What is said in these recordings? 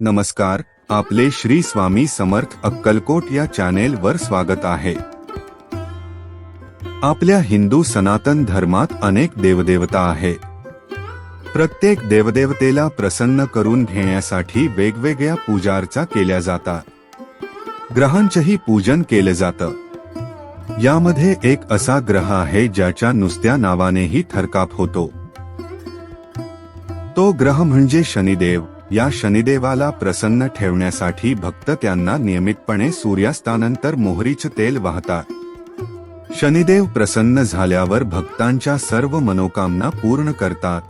नमस्कार आपले श्री स्वामी समर्थ अक्कलकोट या चॅनेल वर स्वागत आहे. आपल्या हिंदू सनातन धर्मात अनेक देवदेवता आहे. प्रत्येक देवदेवतेला प्रसन्न करून घेण्यासाठी वेगवेगळ्या पूजार्चा केल्या जातात. ग्रहांचंही पूजन केलं जातं. यामध्ये एक असा ग्रह आहे ज्याच्या नुसत्या नावानेही थरकाप होतो. तो ग्रह म्हणजे शनिदेव. या शनिदेवाला प्रसन्न ठेवण्यासाठी भक्त त्यांना नियमितपणे सूर्यास्तानंतर मोहरीच तेल वाहतात. शनिदेव प्रसन्न झाल्यावर भक्तांच्या सर्व मनोकामना पूर्ण करतात.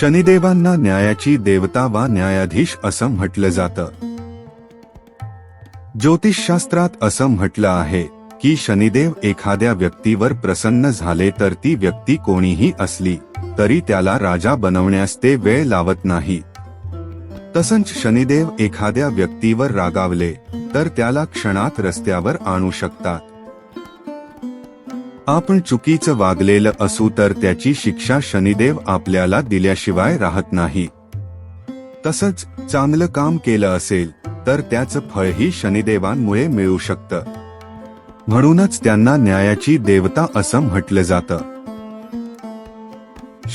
शनिदेवांना न्यायाची देवता वा न्यायाधीश असं म्हटलं जातं. ज्योतिषशास्त्रात असं म्हटलं आहे की शनिदेव एखाद्या व्यक्तीवर प्रसन्न झाले तर ती व्यक्ती कोणीही असली तरी त्याला राजा बनवण्यास ते वेळ लावत नाही. तसंच शनिदेव एखाद्या व्यक्तीवर रागावले तर त्याला क्षणात रस्त्यावर आणू शकतात. आपण चुकीचं वागलेलं असू तर त्याची शिक्षा शनिदेव आपल्याला दिल्याशिवाय राहत नाही. तसंच चांगलं काम केलं असेल तर त्याचं फळही शनिदेवांमुळे मिळू शकतं. म्हणूनच त्यांना न्यायाची देवता असं म्हटलं जातं.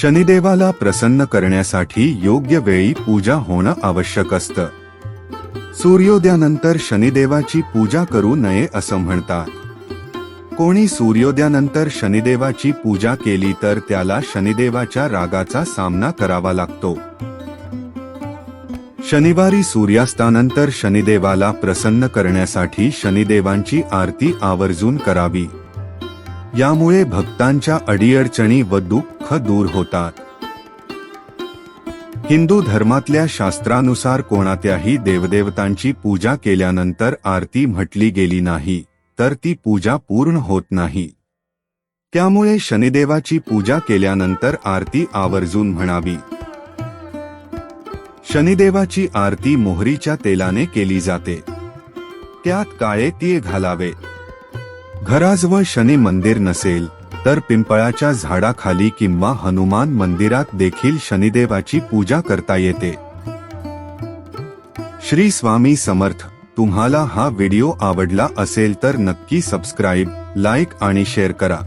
शनिदेवाला प्रसन्न करण्यासाठी योग्य वेळी पूजा होणं आवश्यक असतं. सूर्योदयानंतर शनिदेवाची पूजा करू नये असं म्हणतात. कोणी सूर्योदयानंतर शनिदेवाची पूजा केली तर त्याला शनिदेवाच्या रागाचा सामना करावा लागतो. शनिवारी सूर्यास्तानंतर शनिदेवाला प्रसन्न करण्यासाठी शनिदेवांची आरती आवर्जून करावी. यामुळे भक्तांच्या अडीअडचणी व दुःख दूर होतात. हिंदू धर्मातल्या शास्त्रानुसार कोणात्याही देवदेवतांची पूजा केल्यानंतर आरती म्हटली गेली नाही तर ती पूजा पूर्ण होत नाही. त्यामुळे शनिदेवाची पूजा केल्यानंतर आरती आवर्जून म्हणावी. शनिदेवाची आरती मोहरीच्या तेलाने केली जाते. त्यात काळे तीळ घालावे. घराजवळ शनी मंदिर नसेल तर पिंपळाच्या झाडाखाली किंवा हनुमान मंदिरात देखील शनिदेवाची पूजा करता येते. श्री स्वामी समर्थ तुम्हाला हा व्हिडिओ आवडला असेल तर नक्की सबस्क्राईब लाईक आणि शेअर करा.